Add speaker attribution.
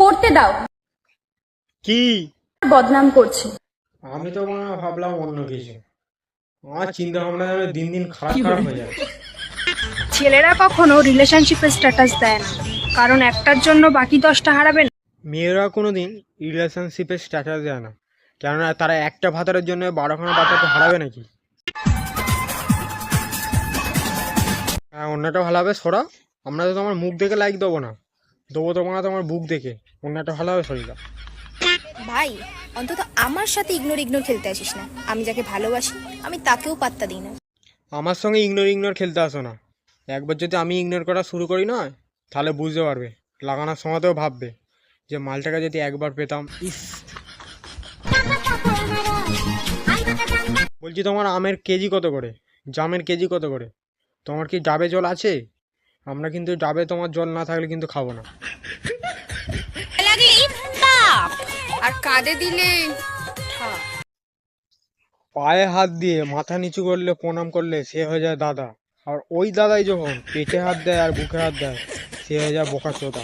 Speaker 1: করতে দাও।
Speaker 2: কি?
Speaker 1: বদনাম করছে।
Speaker 2: আমি তো মনে হয় ভাবলাম অন্য কিছু। আমার চিন্তা ভাবনা যেন দিন দিন খারাপ খারাপ হয়ে যায়।
Speaker 3: ছেলেরা কখনো রিলেশনশিপের স্ট্যাটাস দেয় না। কারণ একটার জন্য বাকি দশটা হারাবে না।
Speaker 2: মেয়েরা কোনোদিন রিলেশনশিপের স্ট্যাটাস দেয় না। কেননা তারা একটা ভাতারের জন্য বারোখানা বাচ্চাকে হারাবে নাকি? হ্যাঁ অন্যটা ভালো হবে সরা। আমরা তো তোমার মুখ দেখে লাইক দেবো না। দেবো তোমার তোমার বুক দেখে। অন্যটা ভালো হবে শরীরটা
Speaker 4: ভাই অন্তত আমার সাথে ইগনোর ইগনোর খেলতে আসিস না। আমি যাকে ভালোবাসি আমি তাকেও পাত্তা দিই না।
Speaker 2: আমার সঙ্গে ইগনোর ইগনোর খেলতে আসো না। একবার যদি আমি ইগনোর করা শুরু করি না তাহলে বুঝতে পারবে লাগানোর সময়তেও ভাববে যে মালটাকে যদি একবার পেতাম। বলছি তোমার আমের কেজি কত করে? জামের কেজি কত করে? তোমার কি ডাবে জল আছে? আমরা কিন্তু ডাবে তোমার জল না থাকলে কিন্তু খাব না।
Speaker 4: আর কাঁধে দিলে
Speaker 2: পায়ে হাত দিয়ে মাথা নিচু করলে প্রণাম করলে সে হয়ে যায় দাদা। আর ওই দাদাই যখন পেটে হাত দেয় আর বুকে হাত দেয় সে হয়ে যায় বোকা চোদা।